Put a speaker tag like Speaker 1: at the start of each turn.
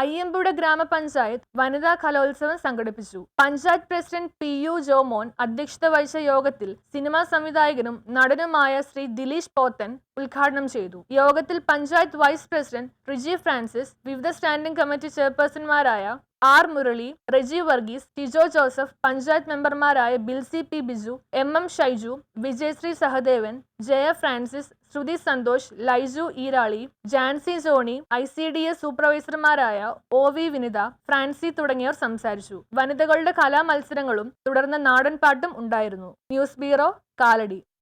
Speaker 1: അയ്യമ്പുഴ ഗ്രാമപഞ്ചായത്ത് വനിതാ കലോത്സവം സംഘടിപ്പിച്ചു. Panchayat president P U Jomon അധ്യക്ഷത വഹിച്ച യോഗത്തിൽ സിനിമാ സംവിധായകനും നടനുമായ ശ്രീ ദിലീഷ് പോത്തൻ ഉദ്ഘാടനം ചെയ്തു. യോഗത്തിൽ പഞ്ചായത്ത് വൈസ് പ്രസിഡന്റ് റിജി ഫ്രാൻസിസ് വിവിധ സ്റ്റാൻഡിംഗ് കമ്മിറ്റി ചെയർപേഴ്സൺമാരായ ആർ മുരളി റെജി വർഗീസ് ടിജോ ജോസഫ് പഞ്ചായത്ത് മെമ്പർമാരായ Bilsy P Biju M M Shaiju Vijayasree Sahadevan Jaya Francis Sruthi Santhosh Laiju Eerali Jancy Johny I C D S സൂപ്പർവൈസർമാരായ O V Vinitha Francy തുടങ്ങിയവർ സംസാരിച്ചു. വനിതകളുടെ കലാമത്സരങ്ങളും തുടർന്ന് നാടൻ പാട്ടും ഉണ്ടായിരുന്നു. News bureau Kalady.